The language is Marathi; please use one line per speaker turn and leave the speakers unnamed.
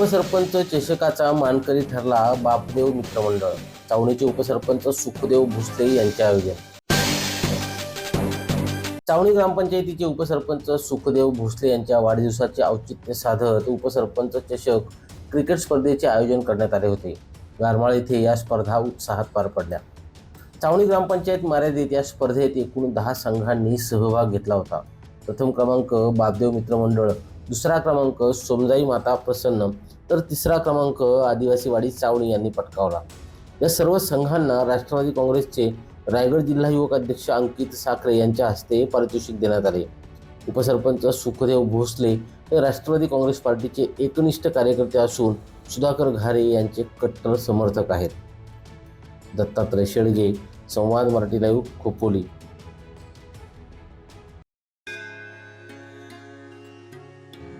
उपसरपंच चषकाचा मानकरी ठरला बापदेव मित्रमंडळ. चावणीचे उपसरपंच सुखदेव भुसले यांचे आयोजन. चावणी ग्रामपंचायतीचे उपसरपंच सुखदेव भुसले यांच्या वाढदिवसाचे औचित्य साधत उपसरपंच चषक क्रिकेट स्पर्धेचे आयोजन करण्यात आले होते. गारमाळ येथे या स्पर्धा उत्साहात पार पडल्या. चावणी ग्रामपंचायत मर्यादित या स्पर्धेत एकूण दहा संघांनी सहभाग घेतला होता. प्रथम क्रमांक बापदेव मित्रमंडळ दुसरा क्रमांक सोमजाई माता प्रसन्न. तर तिसरा क्रमांक आदिवासीवाडी चावणी यांनी पटकावला. या सर्व संघांना राष्ट्रवादी काँग्रेसचे रायगड जिल्हा युवक अध्यक्ष अंकित साखरे यांच्या हस्ते पारितोषिक देण्यात आले. उपसरपंच सुखदेव भोसले हे राष्ट्रवादी काँग्रेस पार्टीचे एकनिष्ठ कार्यकर्ते असून सुधाकर घारे यांचे कट्टर समर्थक आहेत. दत्तात्रय शेळगे संवाद मराठी लाईव्ह खोपोली.